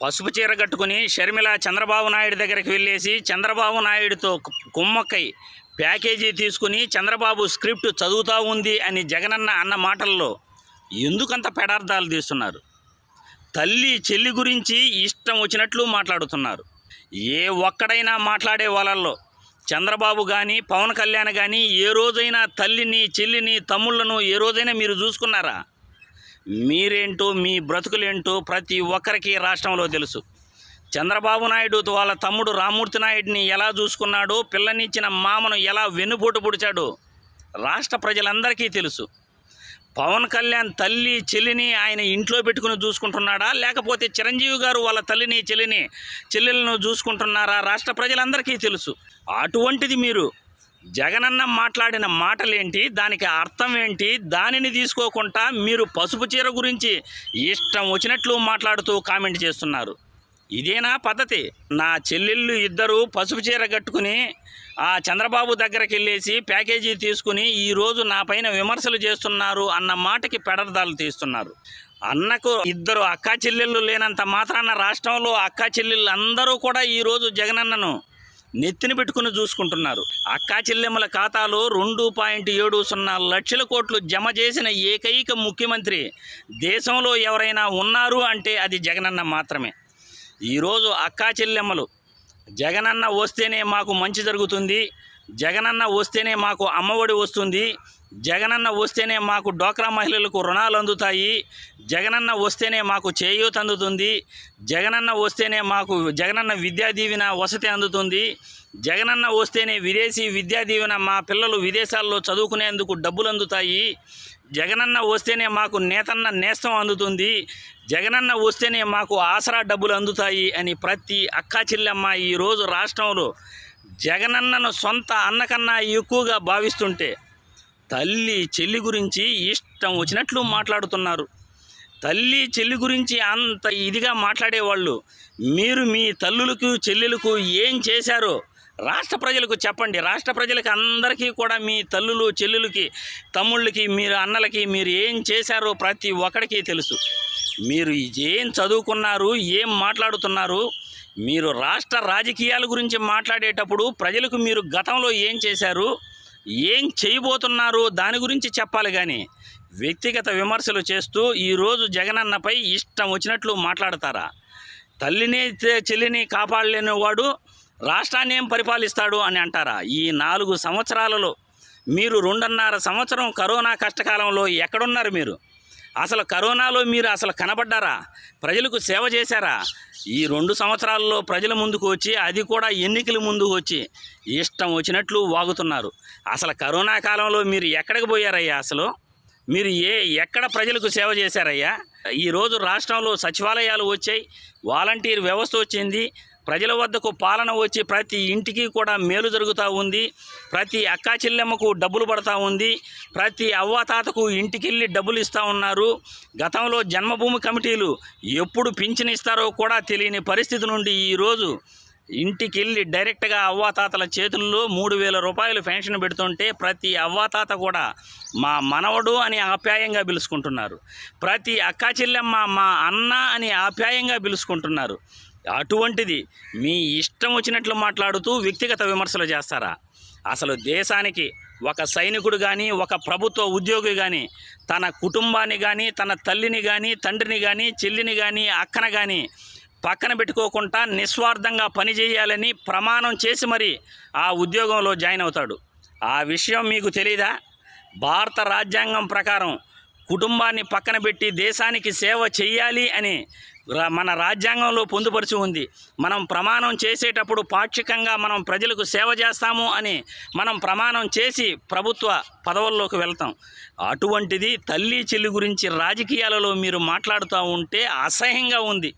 పసుపు చీర కట్టుకుని షర్మిల చంద్రబాబు నాయుడు దగ్గరికి వెళ్ళేసి చంద్రబాబు నాయుడుతో కుమ్మక్కై ప్యాకేజీ తీసుకుని చంద్రబాబు స్క్రిప్ట్ చదువుతూ ఉంది అని జగనన్న అన్న మాటల్లో ఎందుకంత పెడార్థాలు తీస్తున్నారు? తల్లి చెల్లి గురించి ఇష్టం వచ్చినట్లు మాట్లాడుతున్నారు. ఏ ఒక్కడైనా మాట్లాడే వాళ్ళల్లో చంద్రబాబు కానీ పవన్ కళ్యాణ్ కానీ ఏ రోజైనా తల్లిని చెల్లిని తమ్ముళ్ళను ఏ రోజైనా మీరు చూసుకున్నారా? మీరేంటో మీ బ్రతుకులేంటో ప్రతి ఒక్కరికి రాష్ట్రంలో తెలుసు. చంద్రబాబు నాయుడు వాళ్ళ తమ్ముడు రామూర్తి నాయుడిని ఎలా చూసుకున్నాడో పిల్లనిచ్చిన మామను ఎలా వెన్నుపోటు పొడిచాడో రాష్ట్ర ప్రజలందరికీ తెలుసు. పవన్ కళ్యాణ్ తల్లి చెల్లిని ఆయన ఇంట్లో పెట్టుకుని చూసుకుంటున్నాడా? లేకపోతే చిరంజీవి గారు వాళ్ళ తల్లిని చెల్లిని చెల్లెలను చూసుకుంటున్నారా? రాష్ట్ర ప్రజలందరికీ తెలుసు. అటువంటిది మీరు జగనన్న మాట్లాడిన మాటలేంటి? దానికి అర్థం ఏంటి? దానిని తీసుకోకుండా మీరు పసుపు చీర గురించి ఇష్టం వచ్చినట్లు మాట్లాడుతూ కామెంట్ చేస్తున్నారు. ఇదేనా పద్ధతి? నా చెల్లెళ్ళు ఇద్దరు పసుపు చీర కట్టుకుని ఆ చంద్రబాబు దగ్గరికి వెళ్ళేసి ప్యాకేజీ తీసుకుని ఈరోజు నా పైన విమర్శలు చేస్తున్నారు అన్న మాటకి పెడర్దాలు తీస్తున్నారు. అన్నకు ఇద్దరు అక్కా చెల్లెళ్ళు లేనంత మాత్రాన రాష్ట్రంలో అక్కా చెల్లెళ్ళు అందరూ కూడా ఈరోజు జగనన్నను నెత్తిన పెట్టుకుని చూసుకుంటున్నారు. అక్కా చెల్లెమ్మల ఖాతాలో రెండు పాయింట్ ఏడు సున్నా లక్షల కోట్లు జమ చేసిన ఏకైక ముఖ్యమంత్రి దేశంలో ఎవరైనా ఉన్నారు అంటే అది జగనన్న మాత్రమే. ఈరోజు అక్కా చెల్లెమ్మలు జగనన్న వస్తేనే మాకు మంచి జరుగుతుంది. జగనన్న వస్తేనే మాకు అమ్మఒడి వస్తుంది. జగనన్న వస్తేనే మాకు డోక్రా మహిళలకు రుణాలు అందుతాయి. జగనన్న వస్తేనే మాకు చేయూత అందుతుంది. జగనన్న వస్తేనే మాకు జగనన్న విద్యా దీవెన వసతి అందుతుంది. జగనన్న వస్తేనే విదేశీ విద్యా దీవెన మా పిల్లలు విదేశాల్లో చదువుకునేందుకు డబ్బులు అందుతాయి. జగనన్న వస్తేనే మాకు నేతన్న నేస్తం అందుతుంది. జగనన్న వస్తేనే మాకు ఆసరా డబ్బులు అందుతాయి అని ప్రతి అక్కా చెల్లెమ్మ ఈరోజు రాష్ట్రంలో జగనన్నను సొంత అన్నకన్నా ఎక్కువగా భావిస్తుంటే తల్లి చెల్లి గురించి ఇష్టం వచ్చినట్లు మాట్లాడుతున్నారు. తల్లి చెల్లి గురించి అంత ఇదిగా మాట్లాడేవాళ్ళు మీరు మీ తల్లులకు చెల్లెలకు ఏం చేశారో రాష్ట్ర ప్రజలకు చెప్పండి. రాష్ట్ర ప్రజలకు అందరికీ కూడా మీ తల్లులు చెల్లులకి తమ్ముళ్ళకి మీరు అన్నలకి మీరు ఏం చేశారో ప్రతి ఒక్కడికి తెలుసు. మీరు ఏం చదువుకున్నారు ఏం మాట్లాడుతున్నారు మీరు రాష్ట్ర రాజకీయాల గురించి మాట్లాడేటప్పుడు ప్రజలకు మీరు గతంలో ఏం చేశారు ఏం చేయబోతున్నారు దాని గురించి చెప్పాలి కానీ వ్యక్తిగత విమర్శలు చేస్తూ ఈరోజు జగనన్నపై ఇష్టం వచ్చినట్లు మాట్లాడతారా? తల్లిని చెల్లిని కాపాడలేని వాడు రాష్ట్రాన్ని ఏం పరిపాలిస్తాడు అని అంటారా? ఈ నాలుగు సంవత్సరాలలో మీరు రెండున్నర సంవత్సరం కరోనా కష్టకాలంలో ఎక్కడున్నారు మీరు? అసలు కరోనాలో మీరు అసలు కనబడ్డారా? ప్రజలకు సేవ చేశారా? ఈ రెండు సంవత్సరాల్లో ప్రజల ముందుకు వచ్చి అది కూడా ఎన్నికల ముందుకు వచ్చి ఇష్టం వచ్చినట్లు వాగుతున్నారు. అసలు కరోనా కాలంలో మీరు ఎక్కడికి పోయారయ్యా అసలు? మీరు ఏ ఎక్కడ ప్రజలకు సేవ చేశారయ్యా? ఈరోజు రాష్ట్రంలో సచివాలయాలు వచ్చాయి వాలంటీర్ వ్యవస్థ వచ్చింది ప్రజల వద్దకు పాలన వచ్చి ప్రతి ఇంటికి కూడా మేలు జరుగుతూ ఉంది. ప్రతి అక్కా చెల్లెమ్మకు డబ్బులు పడతా ఉంది. ప్రతి అవ్వాతాతకు ఇంటికెళ్ళి డబ్బులు ఇస్తూ ఉన్నారు. గతంలో జన్మభూమి కమిటీలు ఎప్పుడు పింఛన్ ఇస్తారో కూడా తెలియని పరిస్థితి నుండి ఈరోజు ఇంటికెళ్ళి డైరెక్ట్గా అవ్వాతాతల చేతుల్లో మూడు వేల రూపాయలు పెన్షన్ పెడుతుంటే ప్రతి అవ్వాతాత కూడా మా మనవడు అని ఆప్యాయంగా పిలుచుకుంటున్నారు. ప్రతి అక్కా చెల్లెమ్మ మా అన్న అని ఆప్యాయంగా పిలుచుకుంటున్నారు. అటువంటిది. మీ ఇష్టం వచ్చినట్లు మాట్లాడుతూ వ్యక్తిగత విమర్శలు చేస్తారా? అసలు దేశానికి ఒక సైనికుడు కానీ ఒక ప్రభుత్వ ఉద్యోగి కానీ తన కుటుంబాన్ని కానీ తన తల్లిని కానీ తండ్రిని కానీ చెల్లిని కానీ అక్కన కానీ పక్కన పెట్టుకోకుండా నిస్వార్థంగా పనిచేయాలని ప్రమాణం చేసి మరి ఆ ఉద్యోగంలో జాయిన్ అవుతాడు. ఆ విషయం మీకు తెలీదా? భారత రాజ్యాంగం ప్రకారం కుటుంబాన్ని పక్కన పెట్టి దేశానికి సేవ చేయాలి అని మన రాజ్యాంగంలో పొందుపరిచి ఉంది. మనం ప్రమాణం చేసేటప్పుడు పాక్షికంగా మనం ప్రజలకు సేవ చేస్తాము అని మనం ప్రమాణం చేసి ప్రభుత్వ పదవుల్లోకి వెళ్తాం. అటువంటిది తల్లి చెల్లి గురించి రాజకీయాలలో మీరు మాట్లాడుతూ ఉంటే అసహ్యంగా ఉంది.